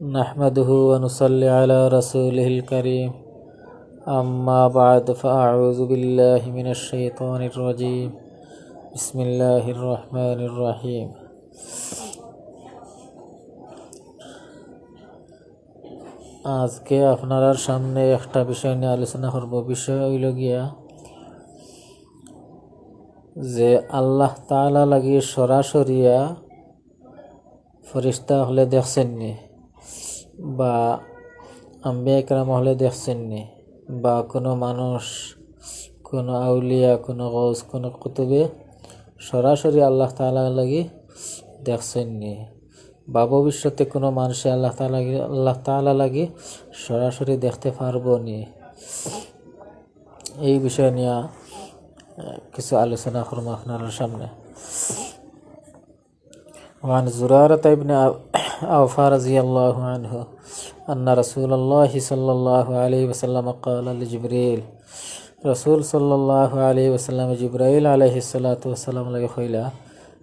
نحمده ونصلي على رسوله الكريم أما بعد فأعوذ بالله من الشيطان الرجيم بسم الله الرحمن الرحيم আজকে আপনার সামনে একটা বিষয় নিয়ে আলোচনা করব বিষয় হইল গিয়া যে আল্লাহ তাআলা লাগি সরাসরিয়া ফরিস্তা হলে দেখছেন নি বা আম্বিয়া একরাম হলে দেখছেন নি? বা কোনো মানুষ, কোনো আউলিয়া, কোনো গজ কোনো কুতুবে সরাসরি আল্লাহ তাআলা লাগি দেখছেন নি? বা ভবিষ্যতে কোনো মানুষে আল্লাহ তাআলা আল্লাহ তাআলা লাগি সরাসরি দেখতে পারব নি? এই বিষয় নিয়ে কিছু আলোচনা করব আপনার সামনে। وعن زرارة بن أوفى رضي الله عنه أن رسول الله صلى الله عليه وسلم قال لجبريل رسول صلى الله عليه وسلم جبرائيل عليه الصلاة والسلام لگি কইলা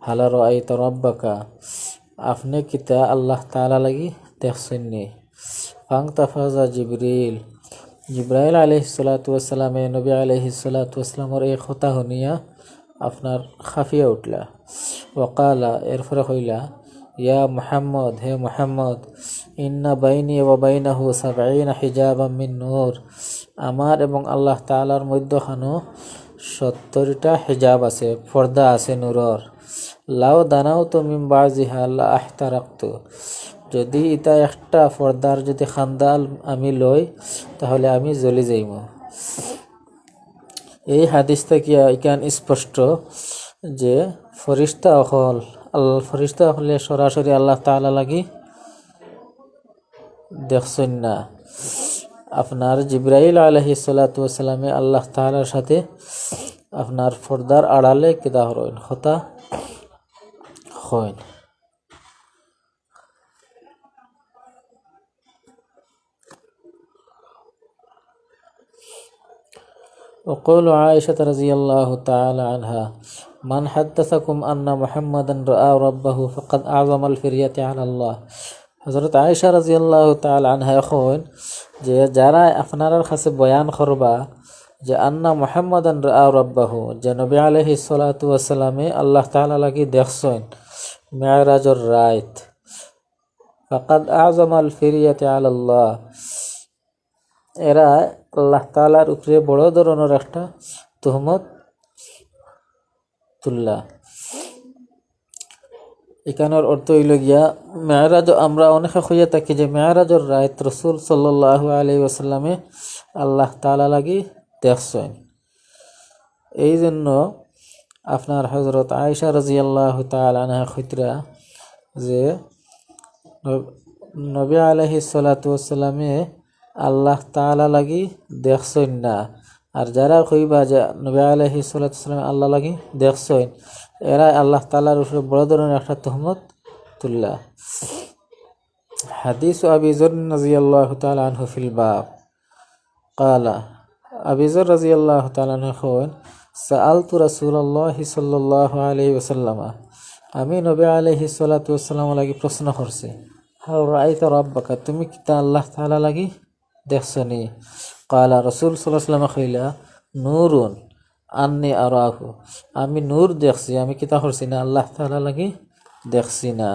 হালা রাআইতা রাব্বাকা আপনি কিতা আল্লাহ তাআলা লাগি দেখছেননি ফাংতাফাজা জিবরিল জিব্রাইল আলাইহিস সালাতু ওয়াসসালামে নবী আলাইহিস সালাতু ওয়াসসালামের এই কথা শুনিয়া আপনার খাফিয়া উঠলা ওকালা এরপরে কইলা ইয়া মুহাম্মদ হে মুহাম্মদ ইন্না বাইনি ওয়া বাইনাহু সাবঈনা হিজাবাম মিন নূর আমার এবং আল্লাহ তাআলার মধ্যখানো সত্তরটা হিজাব আছে, পর্দা আছে নূরর। লাও দানাও তো মিম বাজিহা লা আহতারাক্তু। যদি ইটা একটা পর্দার যদি খান্দাল আমি লই, তাহলে আমি জ্বলি যাইব। এই হাদিস থেকে ইকান স্পষ্ট যে ফরিস্তা অকল আল্লাহ ফরিস্তা হলে সরাসরি আল্লাহ তাআলা লাগি দেখছেন না আপনার জিব্রাইল আলহি সালাতামে আল্লাহ তাআলার সাথে আপনার ফর্দার আড়ালে কিদা হরইন হতা হইন وقول عائشة رضي الله تعالى عنها মান হাদ্দাসাকুম আন্না মোহাম্মদান রা রব্বাহু ফকাদ আজম আল ফিরিয়াতে আল্লাহ হজরত আয়সা রাজি আল্লাহ তাল আনহা এখন যে যারা আপনার কাছে বয়ান করবা যে আন্না মোহাম্মদান রা রব্বাহু, যে নবী আলহি সালাতামে আল্লাহ তালাকে দেখছেন মেয়রাজর রায়ত। ফকাদ আজম আল ফিরিয়াতে আল্লাহ এরা আল্লাহ তালার উপরে বড় ধরনের একটা তহমত তুল্লা এখানের অর্থ হইল গিয়া, মেয়ারাজ আমরা অনেকে খুঁজে থাকি যে মেয়ারাজর রায়ত রসুল সাল্লাহ আলি ওসাল্লামে আল্লাহ তালা লাগি দেখছেন। এই জন্য আপনার হজরত আয়সা রাজি আল্লাহ তালানা খুতরা যে নবী আলহি সাল্লাতামে আল্লাহ তালা লাগি দেখছেন না। আর যারা কইবা যে নবী আলহি সাল্লাম আল্লাহ লাগি দেখছেন এরা আল্লাহ তালার উপরে বড় ধরনের একটা তহমত তুল্লা। হাদিস আবি জর রাজি আল্লাহ তালা আনহু ফিল বাব। কালা আবিজর রাজি আল্লাহ তালানহু হন সাআলতু রাসূলুল্লাহ সাল্লাল্লাহু আলাইহি ওয়াসাল্লাম। আমি নবী আলাইহি সাল্লাতু ওয়াসাল্লাম লাগি প্রশ্ন করছি হাউ রাআইতা রাব্বাকা? তুমি কি তা আল্লাহ তাআলা লাগি দেখছনি কালা রসুল সাল্লাহ সাল্লাম কইলা নূরুন আন্নি আরাহু আমি নূর দেখছি আমি কিতা করছি না আল্লাহ তাআলা লাগি দেখছি না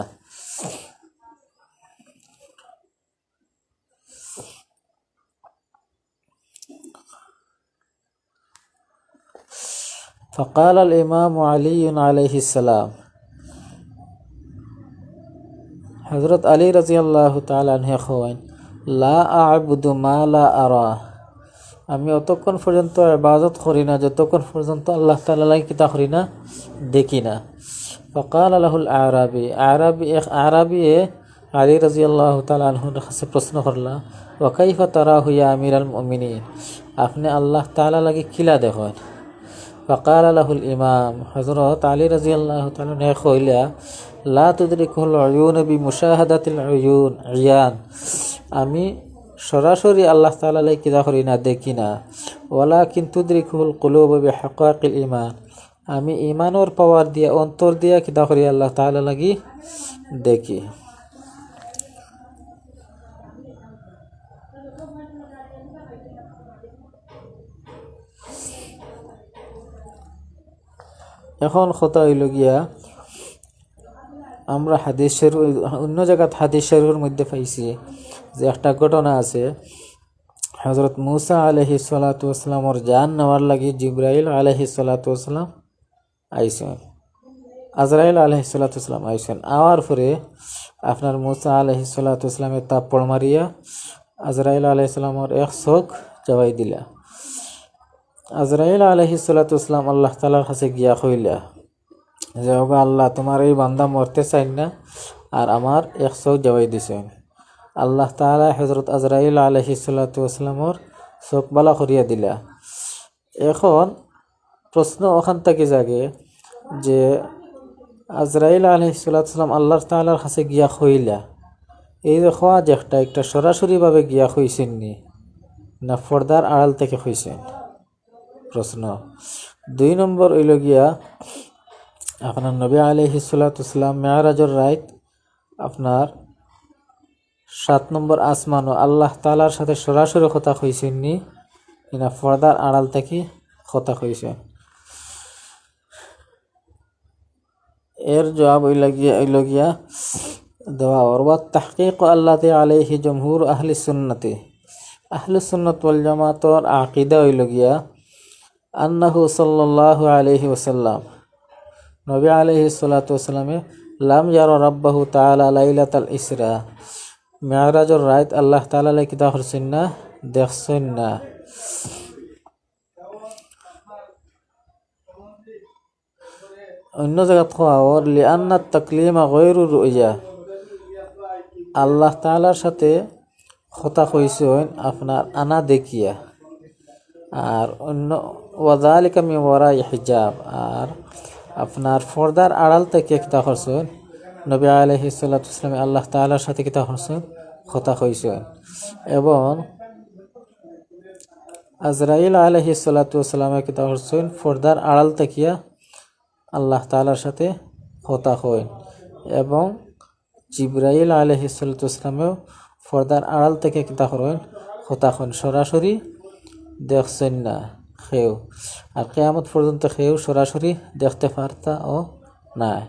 فقال الإمام علي عليه السلام حضرت علي رضي الله تعالى عنه خوين লা আবুদু মা লা আরা আমি অতক্ষণ পর্যন্ত ইবাদত করি না, যতক্ষণ পর্যন্ত আল্লাহ তাআলা কিতা করি না, দেখি না। ফকাল আলাহুল আরাবি আরাবি এক আরাবি আলী রাজি আল্লাহ তালা আনহুর কাছে প্রশ্ন করলা, ওয়াকাইফা তারা হুইয়া আমির আল মমিনী আপনি আল্লাহ তালা লাগে কিলা দেখেন? ফকাল আলাহুল ইমাম হজরত আলী রাজি আল্লাহ তালা কইলা, লা তুদরিকুল আয়ুন বি মুশাহাদাতিল ইয়ান। আমি সরাসরি আল্লাহ তালালে কিদা করি না, দেখি না। ওলা কিন্তু দ্রিকুল কুলুবি হকাকিল ইমান আমি ইমানোর পাওয়ার দিয়া, অন্তর দিয়া কিদা করি আল্লাহ তালা লাগি? দেখি। এখন কথা হইল গিয়া আমরা হাদিস শরীফ অন্য জায়গাত হাদিস শরীফের মধ্যে পাইছি যে একটা ঘটনা আছে। হজরত মুসা আলহি সালাতামর জান নেওয়ার লাগি জিব্রাইল আলহি সালাতাম আইসেন। আজরাইল আলহি সালাতাম আইসেন। আওয়ার পরে আপনার মুসা আলহি সালাতামে তাপ্পড় মারিয়া আজরাইল আলহিসামর এক চোখ জবাই দিলা। আজরাইল আলহি সালাতাম আল্লাহ তালার কাছে গিয়া কইলা যে আল্লাহ, তোমার এই বান্দা মরতে চাই না আর আমার এক জবাই দিছেন আল্লাহ তালা হজরত আজরাইল আলহি সালাতামর চোখ বালা করিয়া দিলা। এখন প্রশ্ন ওখান থেকে জাগে যে আজরাইল আলহি সালাতাম আল্লাহ তালার কাছে গিয়া খইলা এই যে খোয়া যে একটা একটা সরাসরিভাবে গিয়া হইছেন নি না পর্দার আড়াল থেকে হইছেন প্রশ্ন। দুই নম্বর হইল গিয়া আপনার নবী আলহি সালাতাম মেয়ারাজর রাইত আপনার সাত নম্বর আসমান ও আল্লাহ তালার সাথে সরাসরি কথা হইছেন নি না পর্দার আড়াল থেকে কথা হইছেন এর জবাব হইল গিয়া দেওয়া ওরবাদ তাহকিক আল্লাহ আলাইহি জমহুর আহলি সুন্নতি। আহলি সুন্নত ওয়াল জামাতর আকিদা হইল গিয়া আন্নাহু সাল্লাল্লাহু আলাইহি ওসাল্লাম নবী আলাইহি সাল্লাতু ওয়াসাল্লামে লাম ইয়ারা রাব্বাহু তাআলা লাইলাতাল ইসরা। মেয়ারাজর রাত আল্লাহ লাই কিতা করছেন না, দেখছেন না। অন্য জায়গাত কোয়া, ওর লিআন্না তাকলিমা গৈরু রুইয়া। আল্লাহ তালার সাথে কথা কইছেন, আপনার আনা দেখিয়া। আর অন্য ওয়াজালিকা মি ওয়ারাই হিজাব। আর আপনার ফর্দার আড়াল থেকে কিতা করছেন নবী আলহি সাল্লাতামে আল্লাহ তালার সাথে কিতা করছেন কথা কইছেন। এবং আজরাইল আলহি সাল্লাতামে কিতা করছেন ফর্দার আড়াল থাকিয়া আল্লাহ তালার সাথে কথা কইন। এবং জিব্রাইল আলহি সাল্লাতামেও ফর্দার আড়াল থেকে কিতা করেন? কথা কন সরাসরি দেখছেন না। খেউ আর কেয়ামত পর্যন্ত খেউ সরাসরি দেখতে পারতা ও নাই।